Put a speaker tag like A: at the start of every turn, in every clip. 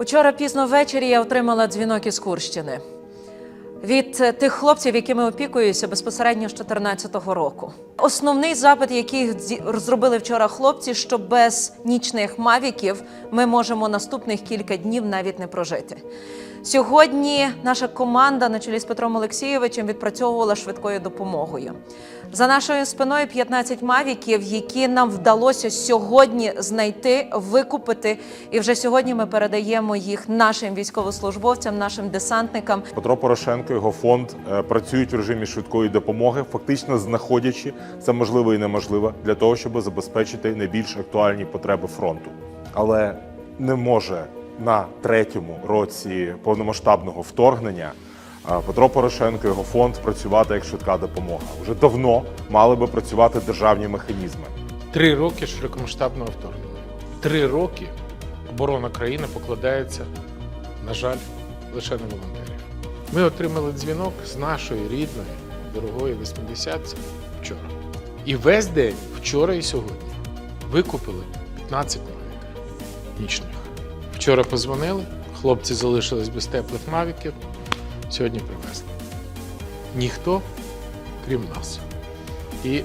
A: Учора пізно ввечері я отримала дзвінок із Курщини від е, тих хлопців, якими опікуюся безпосередньо з 2014 року. Основний запит, який зі- зробили вчора хлопці, що без нічних мавіків ми можемо наступних кілька днів навіть не прожити. Сьогодні наша команда на чолі з Петром Олексійовичем відпрацьовувала швидкою допомогою. За нашою спиною 15 мавіків, які нам вдалося сьогодні знайти, викупити. І вже сьогодні ми передаємо їх нашим військовослужбовцям, нашим десантникам.
B: Петро Порошенко, його фонд е, працюють в режимі швидкої допомоги, фактично знаходячи це можливе і неможливе для того, щоб забезпечити найбільш актуальні потреби фронту. Але не може на третьому році повномасштабного вторгнення е, Петро Порошенко, його фонд працювати як швидка допомога. Вже давно мали би працювати державні механізми.
C: Три роки широкомасштабного вторгнення. Три роки оборона країни покладається, на жаль, лише на волонтерів. Ми отримали дзвінок з нашої рідної, дорогої 80 вчора. І весь день, вчора і сьогодні, викупили 15 мавіків нічних. Вчора позвонили, хлопці залишились без теплих мавіків, сьогодні привезли. Ніхто, крім нас. І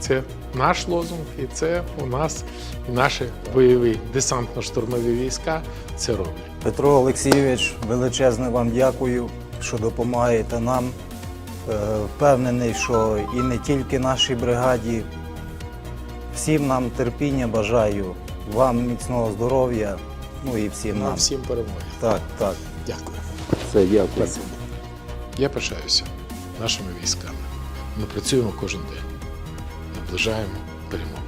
C: це наш лозунг, і це у нас і наші бойові десантно-штурмові війська це роблять.
D: Петро Олексійович, величезне вам дякую, що допомагаєте нам. Е, Впевнений, що і не тільки нашій бригаді. Всім нам терпіння бажаю, вам міцного здоров'я, ну і всім
C: Нам всім перемоги.
D: Так, так.
C: Дякую.
D: Все, дякую.
C: Я пишаюся нашими військами. Ми працюємо кожен день, наближаємо перемогу.